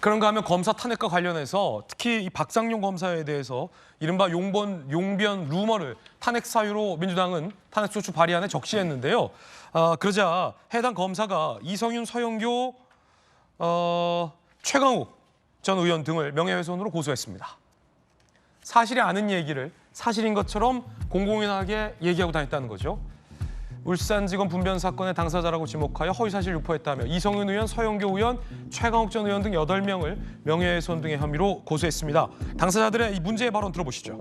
그런가 하면 검사 탄핵과 관련해서 특히 이 박상용 검사에 대해서 이른바 용번 용변 루머를 탄핵 사유로 민주당은 탄핵 소추 발의안에 적시했는데요. 아, 그러자 해당 검사가 이성윤, 서영교, 어, 최강욱 전 의원 등을 명예훼손으로 고소했습니다. 사실이 아닌 얘기를 사실인 것처럼 공공연하게 얘기하고 다녔다는 거죠. 울산지검 분변 사건의 당사자라고 지목하여 허위사실 유포했다며 이성윤 의원, 서영교 의원, 최강욱 전 의원 등 8명을 명예훼손 등의 혐의로 고소했습니다. 당사자들의 이 문제의 발언 들어보시죠.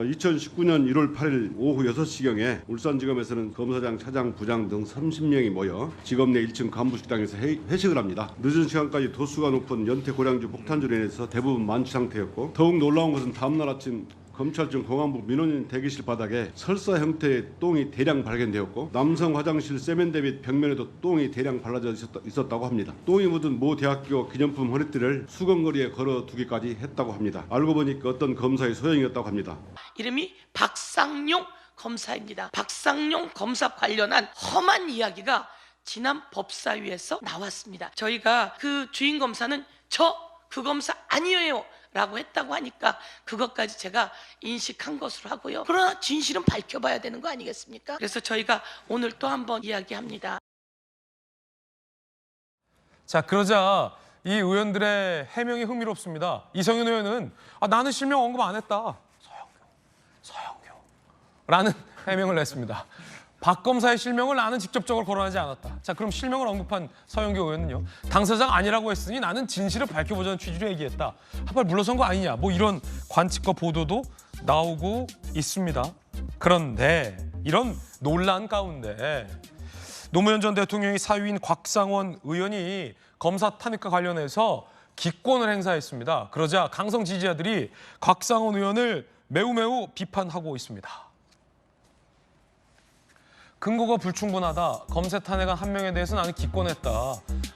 2019년 1월 8일 오후 6시경에 울산지검에서는 검사장, 차장, 부장 등 30명이 모여 지검 내 1층 간부식당에서 회- 회식을 합니다. 늦은 시간까지 도수가 높은 연태 고량주 폭탄주로 인해서 대부분 만취 상태였고 더욱 놀라운 것은 다음날 아침 검찰청 공안부 민원인 대기실 바닥에 설사 형태의 똥이 대량 발견되었고 남성 화장실 세면대 및 벽면에도 똥이 대량 발라져 있었다, 있었다고 합니다. 똥이 묻은 모 대학교 기념품 허리띠를 수건거리에 걸어 두기까지 했다고 합니다. 알고 보니까 어떤 검사의 소형이었다고 합니다. 이름이 박상용 검사입니다. 박상용 검사 관련한 험한 이야기가 지난 법사위에서 나왔습니다. 저희가 그 주인 검사는 저 그 검사 아니에요. 라고 했다고 하니까 그것까지 제가 인식한 것으로 하고요. 그러나 진실은 밝혀봐야 되는 거 아니겠습니까? 그래서 저희가 오늘 또 한번 이야기합니다. 자 그러자 이 의원들의 해명이 흥미롭습니다. 이성윤 의원은 아, 나는 실명 언급 안 했다. 서영교, 서영교라는 해명을 했습니다. 박 검사의 실명을 나는 직접적으로 거론하지 않았다. 자 그럼 실명을 언급한 서영교 의원은요. 당사자가 아니라고 했으니 나는 진실을 밝혀보자는 취지로 얘기했다. 한발 물러선 거 아니냐. 뭐 이런 관측과 보도도 나오고 있습니다. 그런데 이런 논란 가운데 노무현 전 대통령의 사위인 곽상원 의원이 검사 탄핵과 관련해서 기권을 행사했습니다. 그러자 강성 지지자들이 곽상원 의원을 매우 매우 비판하고 있습니다. 근거가 불충분하다. 검사 탄핵한 한 명에 대해서 나는 기권했다.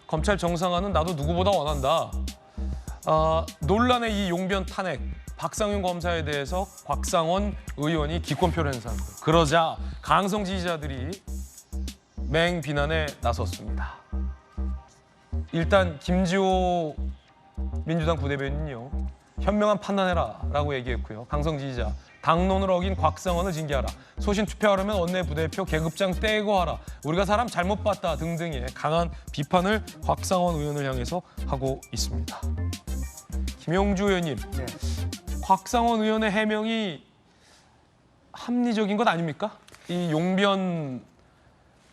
검찰 정상화는 나도 누구보다 원한다. 아, 논란의 이 용변 탄핵 박상윤 검사에 대해서 곽상원 의원이 기권표를 거예요. 그러자 강성 지지자들이 맹 비난에 나섰습니다. 일단 김지호 민주당 부대변인요 현명한 판단해라라고 얘기했고요. 강성 지지자 당론을 어긴 곽상원을 징계하라. 소신 투표하려면 원내 부대표 계급장 떼고 하라. 우리가 사람 잘못 봤다 등등의 강한 비판을 곽상원 의원을 향해서 하고 있습니다. 김용주 의원님, 곽상원 의원의 해명이 합리적인 것 아닙니까? 이 용변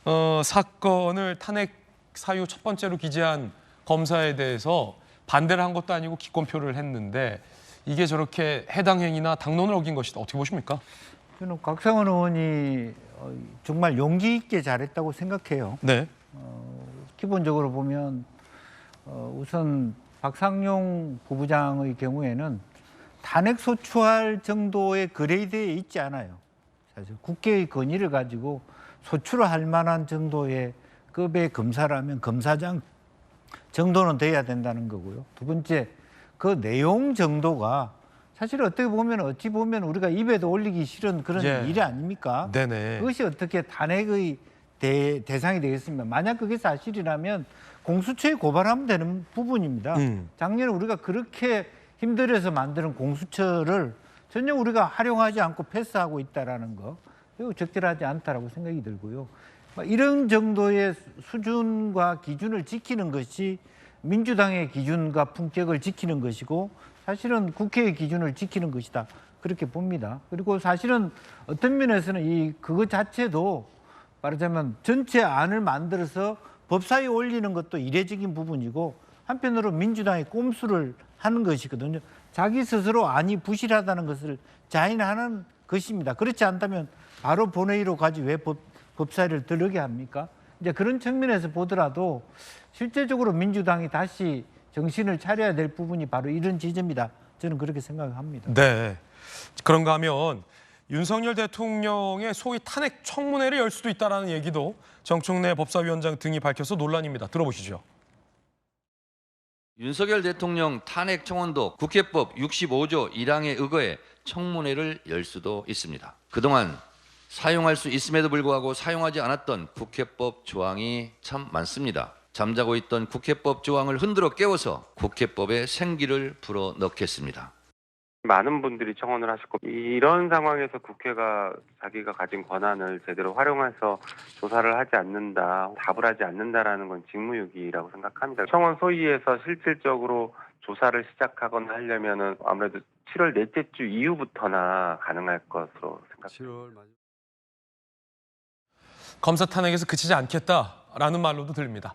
어, 사건을 탄핵 사유 첫 번째로 기재한 검사에 대해서 반대를 한 것도 아니고 기권표를 했는데 이게 저렇게 해당 행위나 당론을 어긴 것이다. 어떻게 보십니까? 저는 곽상원 의원이 어, 정말 용기 있게 잘했다고 생각해요. 네. 기본적으로 보면 어, 우선 박상용 부부장의 경우에는 탄핵 소추할 정도의 그레이드에 있지 않아요. 사실 국회의 건의를 가지고 소추를 할 만한 정도의 급의 검사라면 검사장 정도는 돼야 된다는 거고요. 두 번째 그 내용 정도가 사실 어떻게 보면 어찌 보면 우리가 입에도 올리기 싫은 그런 예. 일 아닙니까? 네네. 그것이 어떻게 탄핵의 대, 대상이 되겠습니까? 만약 그게 사실이라면 공수처에 고발하면 되는 부분입니다. 음. 작년에 우리가 그렇게 힘들어서 만드는 공수처를 전혀 우리가 활용하지 않고 패스하고 있다라는 거 이거 적절하지 않다라고 생각이 들고요. 막 이런 정도의 수준과 기준을 지키는 것이 민주당의 기준과 품격을 지키는 것이고 사실은 국회의 기준을 지키는 것이다 그렇게 봅니다. 그리고 사실은 어떤 면에서는 이 그거 자체도 말하자면 전체 안을 만들어서 법사위에 올리는 것도 이례적인 부분이고 한편으로 민주당의 꼼수를 하는 것이거든요. 자기 스스로 안이 부실하다는 것을 자인하는 것입니다. 그렇지 않다면 바로 본회의로 가지 왜 법, 법사위를 들르게 합니까? 이제 그런 측면에서 보더라도 실제적으로 민주당이 다시 정신을 차려야 될 부분이 바로 이런 지점이다. 저는 그렇게 생각합니다. 네. 그런가 하면 윤석열 대통령의 소위 탄핵 청문회를 열 수도 있다라는 얘기도 정청래 법사위원장 등이 밝혀서 논란입니다. 들어보시죠. 윤석열 대통령 탄핵 청원도 국회법 65조 1항에 의거해 청문회를 열 수도 있습니다. 그동안 사용할 수 있음에도 불구하고 사용하지 않았던 국회법 조항이 참 많습니다. 잠자고 있던 국회법 조항을 흔들어 깨워서 국회법에 생기를 불어 넣겠습니다. 많은 분들이 청원을 하셨고 이런 상황에서 국회가 자기가 가진 권한을 제대로 활용해서 조사를 하지 않는다, 답을 하지 않는다라는 건 직무유기라고 생각합니다. 청원 소위에서 실질적으로 조사를 시작하거나 하려면은 아무래도 7월 넷째 주 이후부터나 가능할 것으로 생각합니다. 7월 마지막 검사 탄핵에서 그치지 않겠다라는 말로도 들립니다.